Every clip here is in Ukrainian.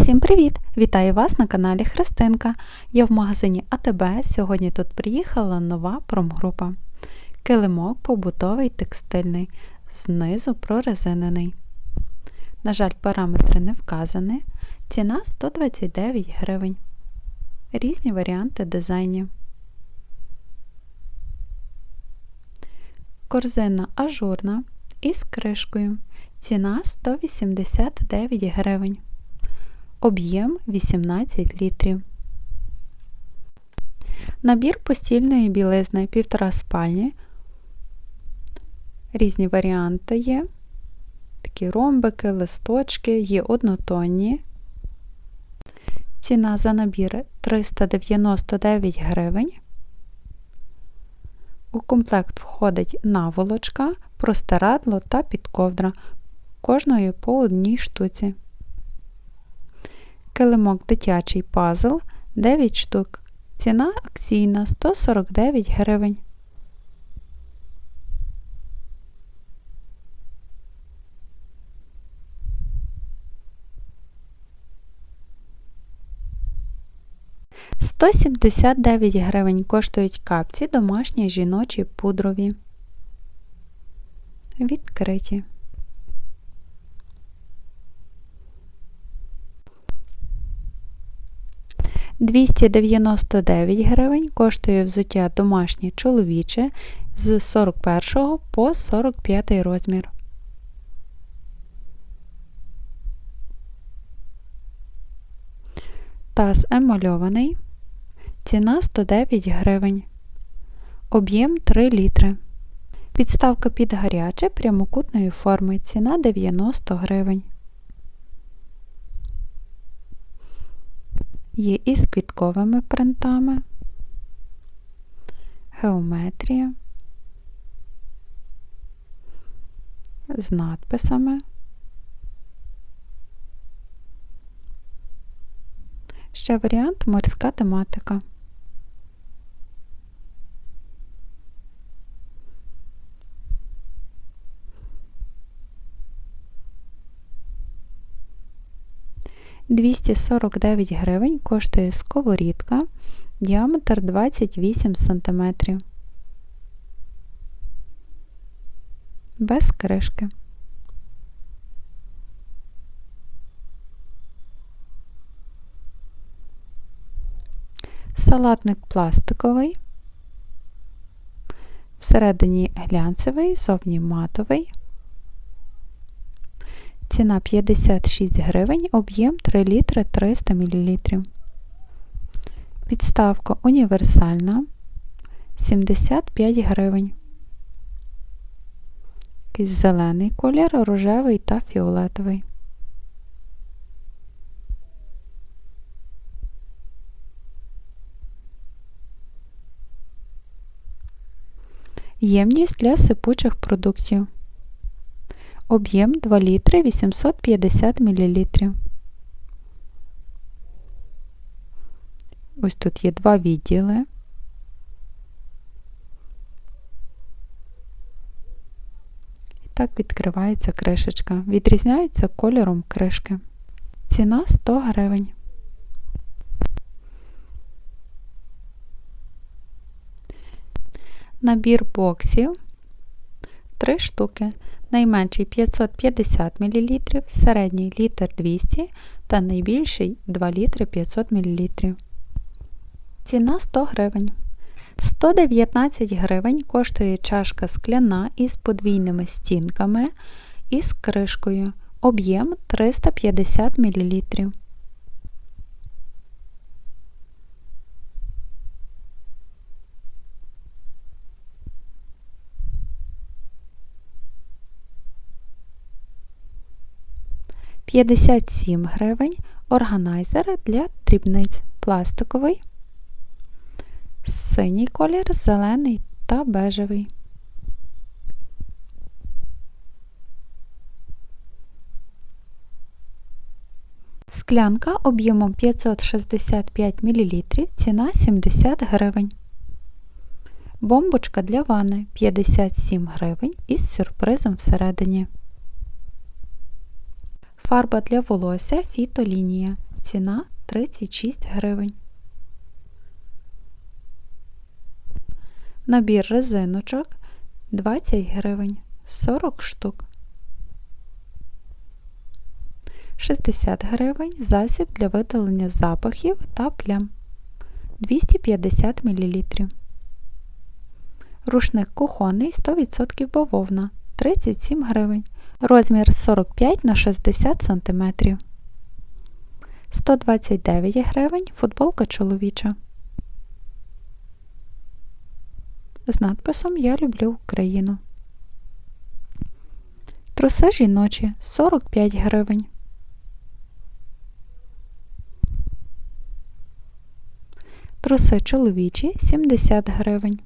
Усім привіт! Вітаю вас на каналі Христинка. Я в магазині АТБ. Сьогодні тут приїхала нова промгрупа. Килимок побутовий текстильний, знизу прорезинений. На жаль, параметри не вказані. Ціна 129 гривень. Різні варіанти дизайнів. Корзина ажурна із кришкою. Ціна 189 гривень. Об'єм 18 літрів. Набір постільної білизни 1,5 спальні. Різні варіанти є. Такі ромбики, листочки, є однотонні. Ціна за набір 399 гривень. У комплект входить наволочка, простирадло та підковдра, кожною по одній штуці. Килимок дитячий пазл 9 штук. Ціна акційна 149 гривень. Сто сімдесят дев'ять гривень коштують капці домашні жіночі пудрові. Відкриті. 299 гривень коштує взуття домашнє чоловіче з 41 по 45 розмір. Таз емальований. Ціна 109 гривень. Об'єм 3 літри. Підставка під гаряче прямокутної форми. Ціна 90 гривень. Є із квітковими принтами, геометрія, з надписами. Ще варіант морська тематика. 249 гривень коштує сковорідка, діаметр 28 см. Без кришки. Салатник пластиковий, всередині глянцевий, зовні матовий. Ціна 56 гривень, об'єм 3 літри 300 мл. Підставка універсальна 75 гривень. Якийсь зелений колір, рожевий та фіолетовий. Ємність для сипучих продуктів. Об'єм 2 літри 850 мл. Ось тут є два відділи. І так відкривається кришечка. Відрізняється кольором кришки. Ціна 100 гривень. Набір боксів 3 штуки найменший 550 мл, середній літр 200 та найбільший 2 літри 500 мл. Ціна 100 гривень. 119 гривень коштує чашка скляна із подвійними стінками і з кришкою. Об'єм 350 мл. 57 гривень органайзер для дрібниць пластиковий, синій колір, зелений та бежевий. Склянка об'ємом 565 мл, ціна 70 гривень. Бомбочка для ванни 57 гривень із сюрпризом всередині. Фарба для волосся фітолінія ціна 36 гривень. Набір резиночок 20 гривень 40 штук. 60 гривень засіб для видалення запахів та плям 250 мл. Рушник кухонний 100% бавовна 37 гривень. Розмір 45 на 60 см. 129 гривень футболка чоловіча. З надписом Я люблю Україну. Труси жіночі 45 гривень. Труси чоловічі 70 гривень.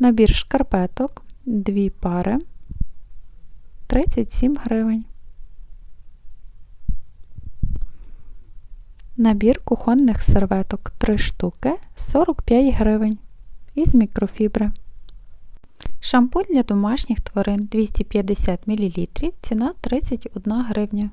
Набір шкарпеток 2 пари 37 гривень. Набір кухонних серветок 3 штуки 45 гривень із мікрофібри. Шампунь для домашніх тварин 250 мл, ціна 31 гривня.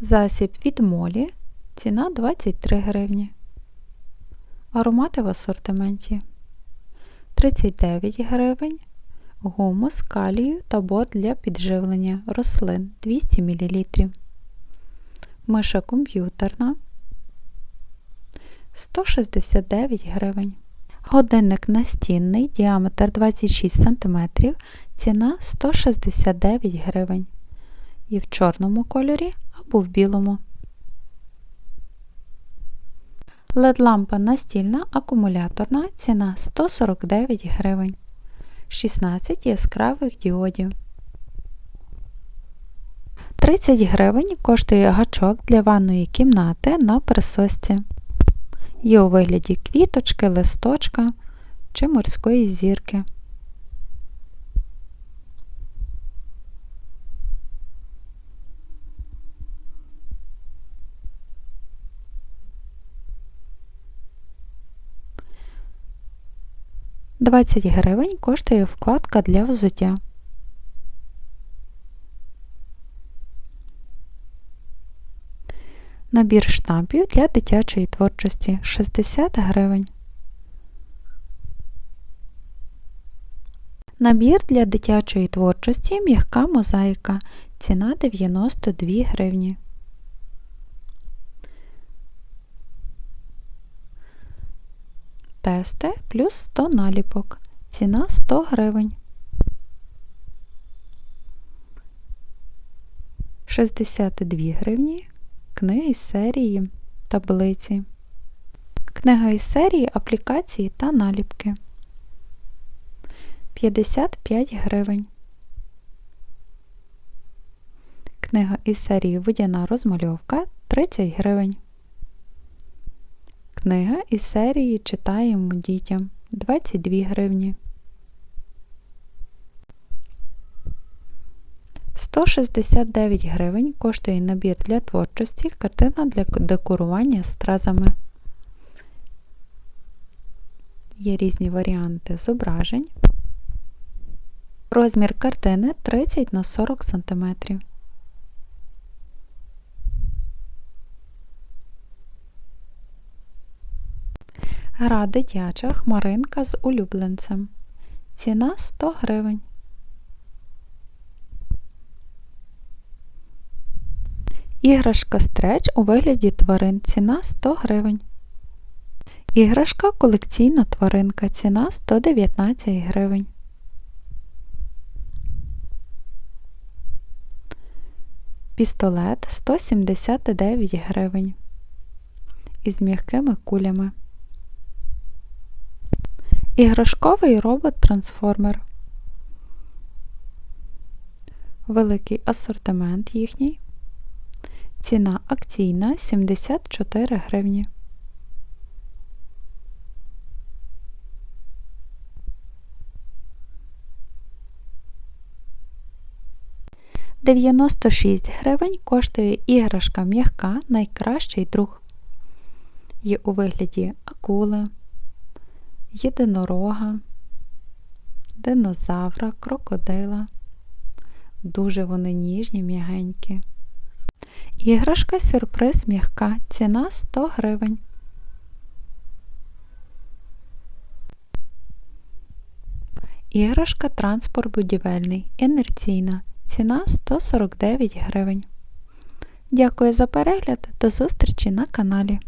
Засіб від молі ціна 23 гривні. Аромати в асортименті 39 гривень. Гумус, калію та бор для підживлення рослин 200 мл. Миша комп'ютерна 169 гривень. Годинник настінний, діаметр 26 см, ціна 169 гривень. І в чорному кольорі або в білому. LED-лампа настільна акумуляторна, ціна 149 гривень. 16 яскравих діодів. 30 гривень коштує гачок для ванної кімнати на присосці. Є у вигляді квіточки, листочка чи морської зірки. Двадцять гривень коштує вкладка для взуття. Набір штампів для дитячої творчості 60 гривень. Набір для дитячої творчості м'яка мозаїка. Ціна 92 гривні. Тести плюс 100 наліпок. Ціна 100 гривень. 62 гривні Книги із серії таблиці. Книга із серії аплікації та наліпки 55 гривень. Книга із серії Водяна розмальовка 30 гривень. Книга із серії Читаємо дітям 22 гривні. 169 гривень коштує набір для творчості, картина для декорування стразами. Є різні варіанти зображень. Розмір картини 30 на 40 см. Гра дитяча хмаринка з улюбленцем. Ціна 100 гривень. Іграшка стреч у вигляді тварин ціна 100 гривень. Іграшка колекційна тваринка ціна 119 гривень. Пістолет 179 гривень. Із м'якими кулями. Іграшковий робот-трансформер. Великий асортимент їхній. Ціна акційна 74 гривні. Дев'яносто шість гривень коштує іграшка м'яка найкращий друг. Є у вигляді акули, єдинорога, динозавра, крокодила. Дуже вони ніжні, м'ягенькі. Іграшка сюрприз м'ягка. Ціна 100 гривень. Іграшка транспорт будівельний. Інерційна. Ціна 149 гривень. Дякую за перегляд. До зустрічі на каналі.